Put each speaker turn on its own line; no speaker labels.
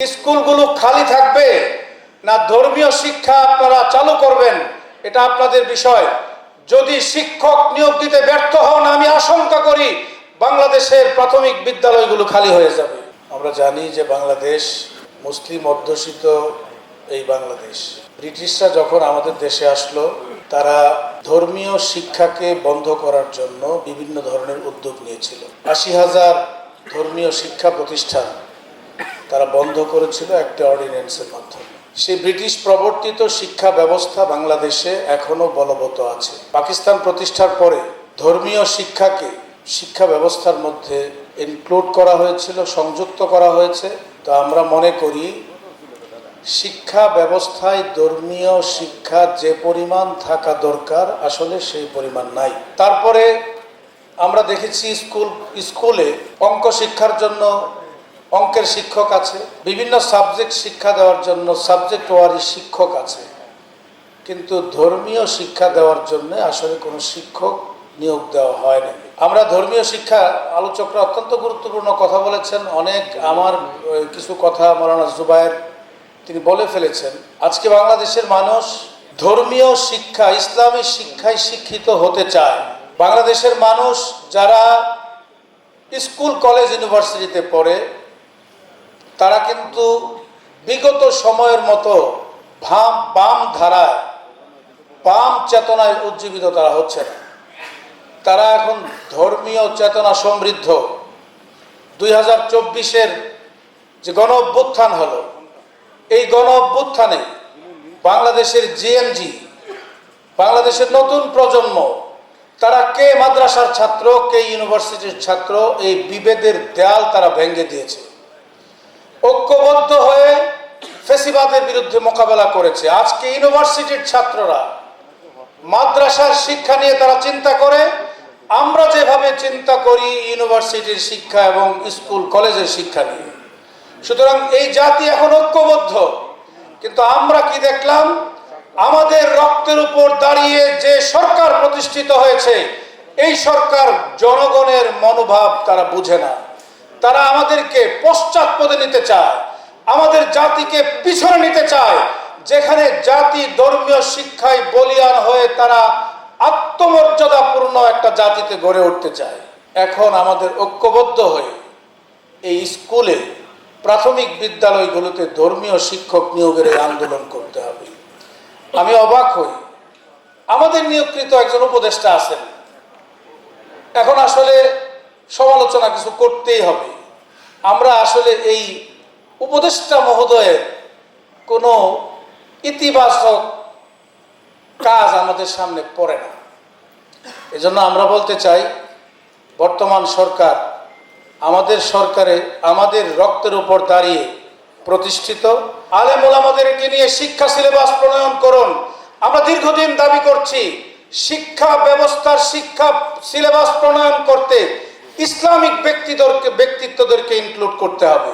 স্কুলগুলো খালি থাকবে না ধর্মীয় শিক্ষা আপনারা চালু করবেন, এটা আপনাদের বিষয়। যদি শিক্ষক নিয়োগ দিতে ব্যর্থ হন, আমি আশঙ্কা করি বাংলাদেশের প্রাথমিক বিদ্যালয়গুলো খালি হয়ে যাবে। আমরা জানি যে বাংলাদেশ মুসলিম অধ্যুষিত এই বাংলাদেশ। ব্রিটিশরা যখন আমাদের দেশে আসলো, তারা ধর্মীয় শিক্ষাকে বন্ধ করার জন্য বিভিন্ন ধরনের উদ্যোগ নিয়েছিল। আশি হাজার ধর্মীয় শিক্ষা প্রতিষ্ঠান তারা বন্ধ করেছিল একটা অর্ডিন্যান্সের মাধ্যমে। সেই ব্রিটিশ প্রবর্তিত শিক্ষা ব্যবস্থা বাংলাদেশে এখনও বলবৎ আছে। পাকিস্তান প্রতিষ্ঠার পরে ধর্মীয় শিক্ষাকে শিক্ষা ব্যবস্থার মধ্যে ইনক্লুড করা হয়েছিল, সংযুক্ত করা হয়েছে। তো আমরা মনে করি, শিক্ষা ব্যবস্থায় ধর্মীয় শিক্ষা যে পরিমাণ থাকা দরকার, আসলে সেই পরিমাণ নাই। তারপরে আমরা দেখেছি স্কুল, স্কুলে অঙ্ক শিক্ষার জন্য অঙ্কের শিক্ষক আছে, বিভিন্ন সাবজেক্ট শিক্ষা দেওয়ার জন্য সাবজেক্ট ওয়ারি শিক্ষক আছে। কিন্তু ধর্মীয় শিক্ষা দেওয়ার জন্য আসলে কোনো শিক্ষক নিয়োগ দেওয়া হয় না আমরা ধর্মীয় শিক্ষা আলোচকরা অত্যন্ত গুরুত্বপূর্ণ কথা বলেছেন। অনেক আমার কিছু কথা মৌলানা জুবায়ের তিনি বলে ফেলেছেন। আজকে বাংলাদেশের মানুষ ধর্মীয় শিক্ষা, ইসলামী শিক্ষায় শিক্ষিত হতে চায়। বাংলাদেশের মানুষ যারা স্কুল, কলেজ, ইউনিভার্সিটিতে পড়ে তারা কিন্তু বিগত সময়ের মতো ভাম, বাম ধারায়, বাম চেতনায় উজ্জীবিত তারা হচ্ছে না। তারা এখন ধর্মীয় চেতনা সমৃদ্ধ। দুই হাজার চব্বিশের যে গণ অভ্যুত্থান হলো, এই গণ অভ্যুত্থানে বাংলাদেশের জিএনজি, বাংলাদেশের নতুন প্রজন্ম, তারা কে মাদ্রাসার ছাত্র, কে ইউনিভার্সিটির ছাত্র, এই বিভেদের দেয়াল তারা ভেঙে দিয়েছে। ঐক্যবদ্ধ হয়ে ফেসিবাদের বিরুদ্ধে মোকাবেলা করেছে। আজকে ইউনিভার্সিটির ছাত্ররা মাদ্রাসার শিক্ষা নিয়ে তারা চিন্তা করে। আমরা যেভাবে চিন্তা করি ইউনিভার্সিটির শিক্ষা এবং স্কুল, কলেজের শিক্ষা নিয়ে। সুতরাং এই জাতি এখন ঐক্যবদ্ধ। কিন্তু আমরা কি দেখলাম? আমাদের রক্তের উপর দাঁড়িয়ে যে সরকার প্রতিষ্ঠিত হয়েছে, এই সরকার জনগণের মনোভাব তারা বুঝে না। তারা আমাদেরকে পশ্চাৎপদে নিতে চায়, আমাদের জাতিকে পিছনে নিতে চায়, যেখানে জাতি ধর্মীয় শিক্ষায় বলিয়ান হয়ে তারা আত্মমর্যাদাপূর্ণ একটা জাতিতে গড়ে উঠতে চায়। এখন আমাদের ঐক্যবদ্ধ হয়ে এই স্কুলে প্রাথমিক বিদ্যালয়গুলোতে ধর্মীয় শিক্ষক নিয়োগের এই আন্দোলন করতে হবে। আমি অবাক হই। আমাদের নিয়োগকৃত একজন উপদেষ্টা আছেন। এখন আসলে সমালোচনা কিছু করতেই হবে। আমরা আসলে এই উপদেষ্টা মহোদয়ের কোনো ইতিবাচক কাজ আমাদের সামনে পড়ে না। এজন্য আমরা বলতে চাই, বর্তমান সরকার আমাদের সরকারে আমাদের রক্তের উপর দাঁড়িয়ে প্রতিষ্ঠিত। আলেম ওলামাদেরকে নিয়ে শিক্ষা সিলেবাস প্রণয়ন করুন। আমরা দীর্ঘদিন দাবি করছি, শিক্ষা ব্যবস্থার শিক্ষা সিলেবাস প্রণয়ন করতে ইসলামিক ব্যক্তিদেরকে ব্যক্তিত্বদেরকে ইনক্লুড করতে হবে।